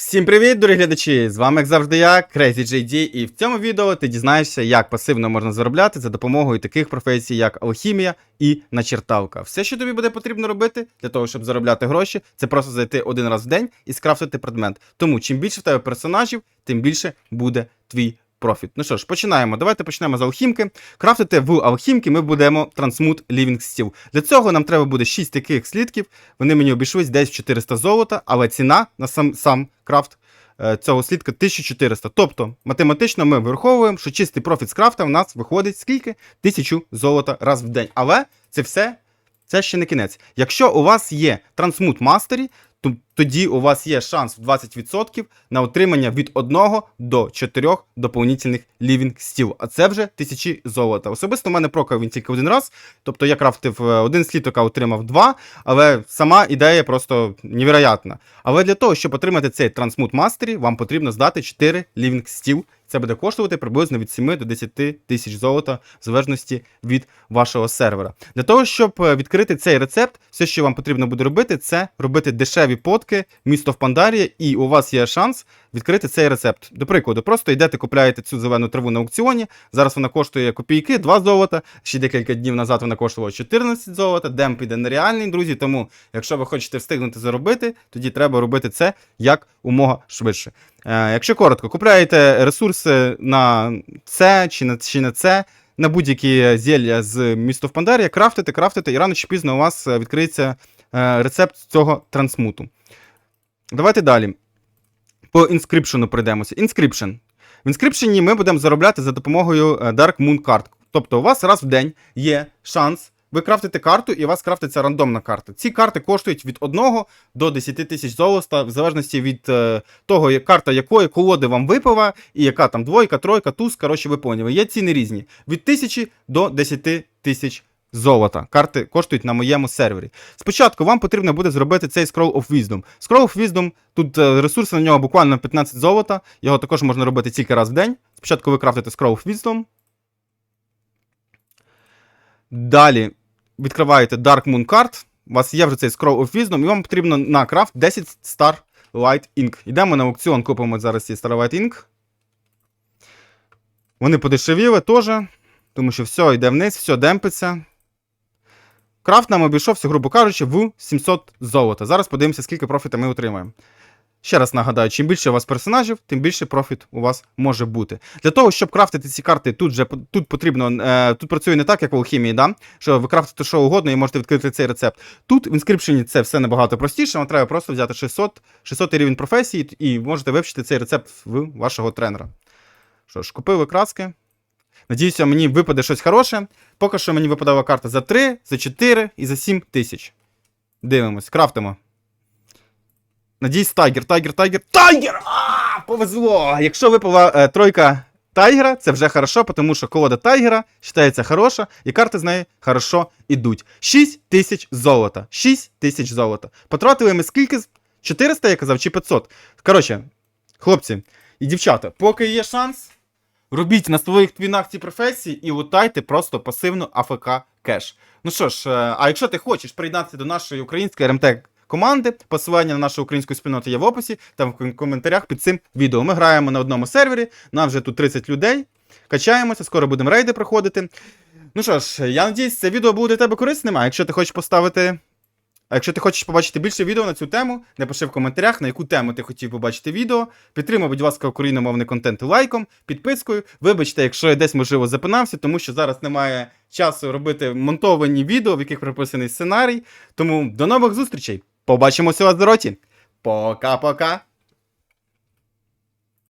Всім привіт, дорогі глядачі! З вами, як завжди, я, CrazyJD, і в цьому відео ти дізнаєшся, як пасивно можна заробляти за допомогою таких професій, як алхімія і начерталка. Все, що тобі буде потрібно робити для того, щоб заробляти гроші, це просто зайти один раз в день і скрафтити предмет. Тому чим більше в тебе персонажів, тим більше буде твій профіт. Ну що ж, починаємо. Давайте почнемо з алхімки. Крафтити в алхімки ми будемо Transmute Living Steel. Для цього нам треба буде 6 таких слідків. Вони мені обійшлись десь в 400 золота, але ціна на сам, сам крафт е, цього слідка 1400. Тобто, математично ми вираховуємо, що чистий профіт з крафта в нас виходить скільки? 1000 золота раз в день. Але це все. Це ще не кінець. Якщо у вас є Mastery, то тоді у вас є шанс в 20% на отримання від 1 до 4 доповнительних Living Steel. А це вже тисячі золота. Особисто в мене прокав він тільки один раз. Тобто я крафтив е, один слідок, а отримав два, але сама ідея просто невероятна. Але для того, щоб отримати цей Transmute Mastery, вам потрібно здати 4 Living Steel. Це буде коштувати приблизно від 7 до 10 тисяч золота, в залежності від вашого сервера. Для того, щоб е, відкрити цей рецепт, все, що вам потрібно буде робити, це робити дешеві потки, місто в Пандарії, і у вас є шанс відкрити цей рецепт. До прикладу, просто йдете, купляєте цю зелену траву на аукціоні. Зараз вона коштує копійки, 2 золота. Ще декілька днів назад вона коштувала 14 золота. Демп іде нереальний, друзі. Тому, якщо ви хочете встигнути заробити, тоді треба робити це як умога швидше. Е, якщо коротко, купляєте ресурси на це чи на, чи на це. На будь-які зілля з місто в Пандарія, крафтите, крафтите, і рано чи пізно у вас е, відкриється е, рецепт цього трансмуту. Давайте далі. По інскрипшену пройдемося. Inscription. В інскрипшені ми будемо заробляти за допомогою е, Dark Moon карт. Тобто у вас раз в день є шанс. Ви крафтите карту, і у вас крафтиться рандомна карта. Ці карти коштують від 1 до 10 тисяч золота, в залежності від е, того, я- карта якої колоди вам випала, і яка там двойка, тройка, туз, коротше, ви. Є ціни різні. Від 1000 до 10 тисяч золота. Карти коштують на моєму сервері. Спочатку вам потрібно буде зробити цей Scroll of Wisdom. Scroll of Wisdom, тут е, ресурси на нього буквально 15 золота. Його також можна робити тільки раз в день. Спочатку ви крафтите Scroll of Wisdom. Далі відкриваєте Dark Moon Card. У вас є вже цей Scroll of Wisdom, і вам потрібно на крафт 10 Star Light Ink. Йдемо на аукціон, купимо зараз ці Starlight Ink. Вони подешевіли теж, тому що все йде вниз, все демпиться. Крафт нам обійшовся, грубо кажучи, в 700 золота. Зараз подивимося, скільки профіта ми отримаємо. Ще раз нагадаю, чим більше у вас персонажів, тим більше профіт у вас може бути. Для того, щоб крафтити ці карти, тут же тут потрібно. Е, тут працює не так, як в алхімії, да? що ви крафтите що угодно і можете відкрити цей рецепт. Тут в інскрипшені це все набагато простіше. Вам треба просто взяти 600, 600 рівень професії і можете вивчити цей рецепт в вашого тренера. Що ж, купили краски. Надіюся, мені випаде щось хороше. Поки що мені випадала карта за 3, за 4 і за 7 тисяч. Дивимось, крафтимо. Надіюсь, тайгер, тайгер, тайгер. Тайгер! А, повезло! Якщо випала е, тройка тайгера, це вже хорошо, тому що колода тайгера вважається хороша, і карти з неї хорошо ідуть. 6 тисяч золота. 6 тисяч золота. Потратили ми скільки? 400, я казав, чи 500? Коротше, хлопці і дівчата, поки є шанс, робіть на своїх твінах ці професії і лутайте просто пасивно АФК кеш. Ну що ж, е, а якщо ти хочеш приєднатися до нашої української РМТ команди, посилання на нашу українську спільноту є в описі та в коментарях під цим відео. Ми граємо на одному сервері, нам вже тут 30 людей. Качаємося, скоро будемо рейди проходити. Ну що ж, я надіюсь, це відео буде для тебе корисним. А якщо ти хочеш поставити. А якщо ти хочеш побачити більше відео на цю тему, напиши в коментарях, на яку тему ти хотів побачити відео. Підтримай, будь ласка, україномовний контент лайком, підпискою. Вибачте, якщо я десь можливо запинався, тому що зараз немає часу робити монтовані відео, в яких прописаний сценарій. Тому до нових зустрічей! Побачимося у вас в дороті. Пока-пока!